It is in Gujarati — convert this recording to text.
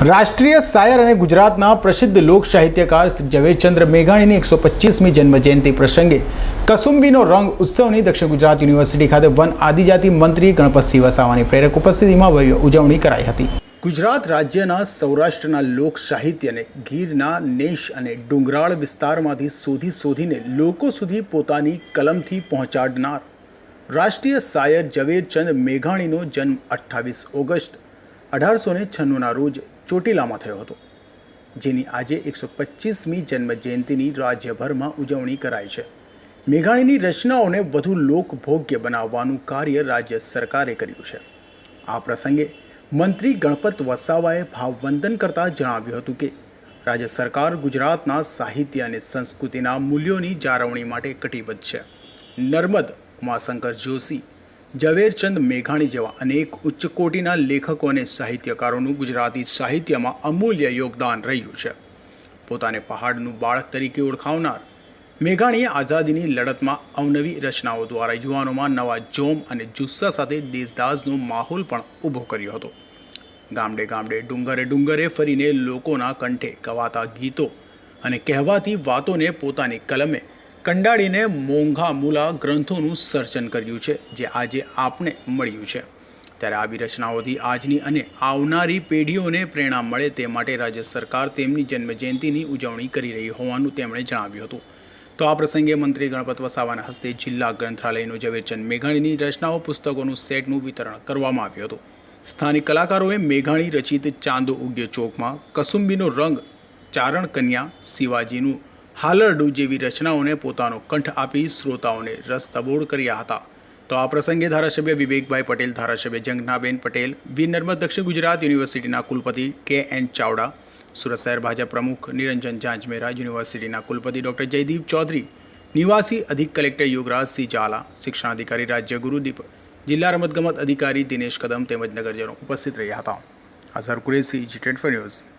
રાષ્ટ્રીય શાયર અને ગુજરાતના પ્રસિદ્ધ લોક સાહિત્યકાર શ્રી ઝવેરચંદ્ર મેઘાણીની એકસો પચીસમી જન્મજયંતિ પ્રસંગે કસુંબીનો રંગ ઉત્સવની દક્ષિણ ગુજરાત યુનિવર્સિટી ખાતે વન આદિજાતિ મંત્રી ગણપતસિંહ વસાવાની પ્રેરક ઉપસ્થિતિમાં ભવ્ય ઉજવણી કરાઈ હતી. ગુજરાત રાજ્યના સૌરાષ્ટ્રના લોક સાહિત્યને ગીરના નેશ અને ડુંગરાળ વિસ્તારમાંથી શોધી શોધીને લોકો સુધી પોતાની કલમથી પહોંચાડનાર રાષ્ટ્રીય શાયર ઝવેરચંદ મેઘાણીનો જન્મ અઠ્ઠાવીસ ઓગસ્ટ અઢારસો ને છન્નુંના રોજ ચોટીલામાં થયો હતો, જેની આજે એકસો પચીસમી જન્મ જયંતિની રાજ્યભરમાં ઉજવણી કરાય છે. મેઘાણીની રચનાઓને વધુ લોકભોગ્ય બનાવવાનું કાર્ય રાજ્ય સરકારે કર્યું છે. આ પ્રસંગે મંત્રી ગણપત વસાવાએ ભાવવંદન કરતાં જણાવ્યું હતું કે, રાજ્ય સરકાર ગુજરાતના સાહિત્ય અને સંસ્કૃતિના મૂલ્યોની જાળવણી માટે કટિબદ્ધ છે. નર્મદ ઉમાશંકર જોશી ઝવેરચંદ મેઘાણી જેવા અનેક ઉચ્ચ કોટીના લેખકો અને સાહિત્યકારોનું ગુજરાતી સાહિત્યમાં અમૂલ્ય યોગદાન રહ્યું છે. પોતાને પહાડનું બાળક તરીકે ઓળખાવનાર મેઘાણીએ આઝાદીની લડતમાં અવનવી રચનાઓ દ્વારા યુવાનોમાં નવા જોમ અને જુસ્સા સાથે દેશદાસનો માહોલ પણ ઊભો કર્યો હતો. ગામડે ગામડે ડુંગરે ડુંગરે ફરીને લોકોના કંઠે ગવાતા ગીતો અને કહેવાતી વાતોને પોતાની કલમે કંડાળીને મોંઘા મૂલા ગ્રંથોનું સર્જન કર્યું છે, જે આજે આપણે મળ્યું છે. ત્યારે આવી રચનાઓથી આજની અને આવનારી પેઢીઓને પ્રેરણા મળે તે માટે રાજ્ય સરકાર તેમની જન્મજયંતિની ઉજવણી કરી રહી હોવાનું તેમણે જણાવ્યું હતું. તો આ પ્રસંગે મંત્રી ગણપત વસાવાના હસ્તે જિલ્લા ગ્રંથાલયનું ઝવેરચંદ મેઘાણીની રચનાઓ પુસ્તકોનું સેટનું વિતરણ કરવામાં આવ્યું હતું. સ્થાનિક કલાકારોએ મેઘાણી રચિત ચાંદો ઉગ્ય ચોકમાં કસુંબીનો રંગ ચારણ કન્યા શિવાજીનું હાલરડું જેવી રચનાઓને પોતાનો કંઠ આપી શ્રોતાઓને રસતબોળ કર્યા હતા. તો આ પ્રસંગે ધારાસભ્ય વિવેકભાઈ પટેલ, ધારાસભ્ય જંગનાબેન પટેલ વીર નર્મદ દક્ષિણ ગુજરાત યુનિવર્સિટીના કુલપતિ કે. એન. ચાવડા, સુરત શહેર ભાજપ પ્રમુખ નિરંજન જાંજમેરા, યુનિવર્સિટીના કુલપતિ ડૉક્ટર જયદીપ ચૌધરી, નિવાસી અધિક કલેક્ટર યુગરાજસિંહ ઝાલા, શિક્ષણાધિકારી રાજ્ય ગુરુદીપ, જિલ્લા રમતગમત અધિકારી દિનેશ કદમ તેમજ નગરજનો ઉપસ્થિત રહ્યા હતા. Azhar Qureshi, G twenty news.